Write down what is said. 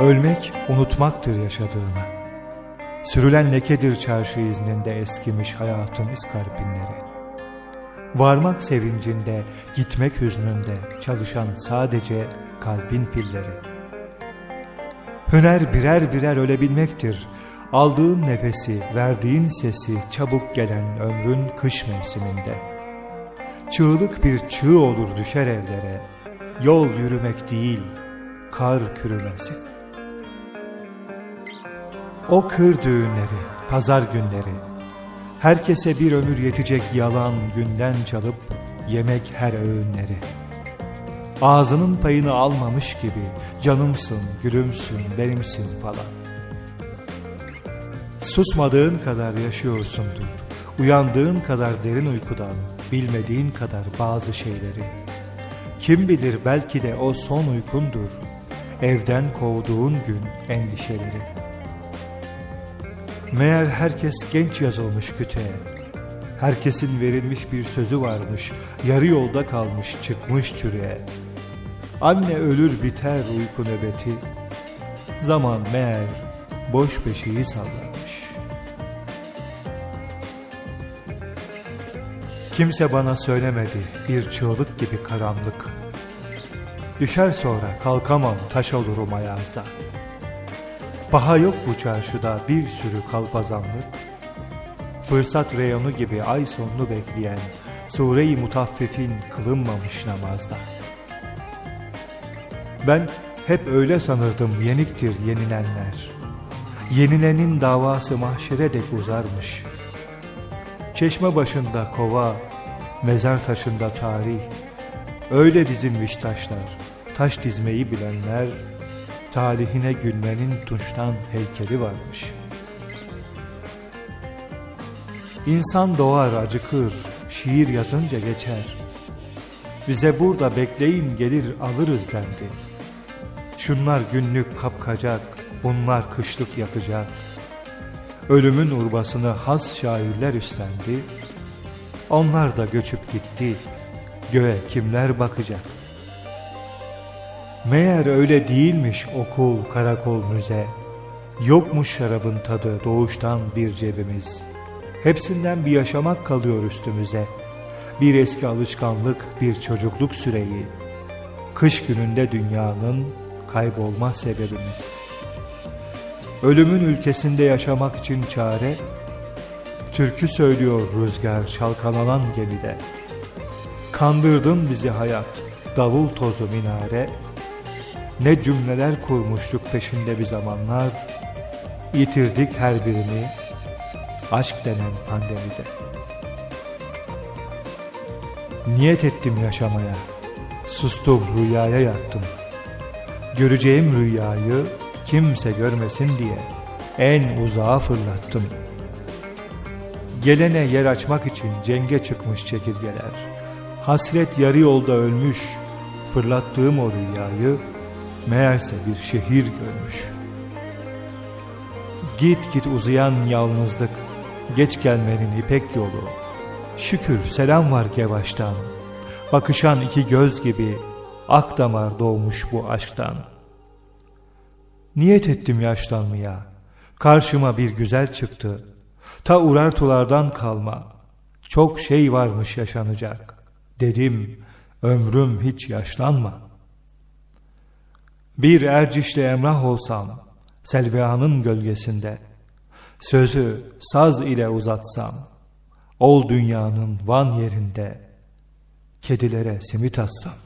Ölmek unutmaktır yaşadığını. Sürülen lekedir çarşı izninde eskimiş hayatın iskarpinleri. Varmak sevincinde, gitmek hüznünde çalışan sadece kalbin pilleri. Hüner birer birer ölebilmektir. Aldığın nefesi, verdiğin sesi çabuk gelen ömrün kış mevsiminde. Çığlık bir çığ olur düşer evlere. Yol yürümek değil, kar kürümesi. O kır düğünleri, pazar günleri, herkese bir ömür yetecek yalan günden çalıp yemek her öğünleri. Ağzının payını almamış gibi canımsın, gülümsün, benimsin falan. Susmadığın kadar yaşıyorsundur, uyandığın kadar derin uykudan, bilmediğin kadar bazı şeyleri. Kim bilir belki de o son uykundur, evden kovduğun gün endişeleri. Meğer herkes genç yazılmış kütüğe. Herkesin verilmiş bir sözü varmış, yarı yolda kalmış çıkmış çürüye. Anne ölür biter uyku nöbeti, zaman meğer boş beşiği sallarmış. Kimse bana söylemedi bir çığlık gibi karanlık. Düşer sonra kalkamam taş olurum ayazda. Paha yok bu çarşıda bir sürü kalpazanlık. Fırsat reyonu gibi ay sonunu bekleyen Sure-i Mutaffifin kılınmamış namazda. Ben hep öyle sanırdım yeniktir yenilenler. Yenilenin davası mahşere dek uzarmış. Çeşme başında kova, mezar taşında tarih. Öyle dizilmiş taşlar, taş dizmeyi bilenler talihine gülmenin tuştan heykeli varmış. İnsan doğar acıkır, şiir yazınca geçer. Bize burada bekleyin gelir alırız dendi. Şunlar günlük kapkacak, bunlar kışlık yakacak. Ölümün urbasını has şairler üstlendi. Onlar da göçüp gitti, göğe kimler bakacak? Meğer öyle değilmiş okul, karakol, müze. Yokmuş şarabın tadı doğuştan bir cebimiz. Hepsinden bir yaşamak kalıyor üstümüze. Bir eski alışkanlık, bir çocukluk süreyi. Kış gününde dünyanın kaybolma sebebimiz. Ölümün ülkesinde yaşamak için çare, türkü söylüyor rüzgar çalkalanan gemide. Kandırdın bizi hayat, davul tozu minare, ne cümleler kurmuştuk peşinde bir zamanlar, yitirdik her birini aşk denen pandemide. Niyet ettim yaşamaya, sustum rüyaya yattım. Göreceğim rüyayı kimse görmesin diye en uzağa fırlattım. Gelene yer açmak için cenge çıkmış çekirgeler. Hasret yarı yolda ölmüş, fırlattığım o rüyayı meğerse bir şehir görmüş. Git git uzayan yalnızlık, geç gelmenin ipek yolu. Şükür selam var gevaştan, bakışan iki göz gibi ak damar doğmuş bu aşktan. Niyet ettim yaşlanmaya, karşıma bir güzel çıktı. Ta urartulardan kalma, çok şey varmış yaşanacak. Dedim, ömrüm hiç yaşlanma.'' Bir ercişli emrah olsam, Selvia'nın gölgesinde, Sözü saz ile uzatsam, Ol dünyanın van yerinde, Kedilere simit atsam.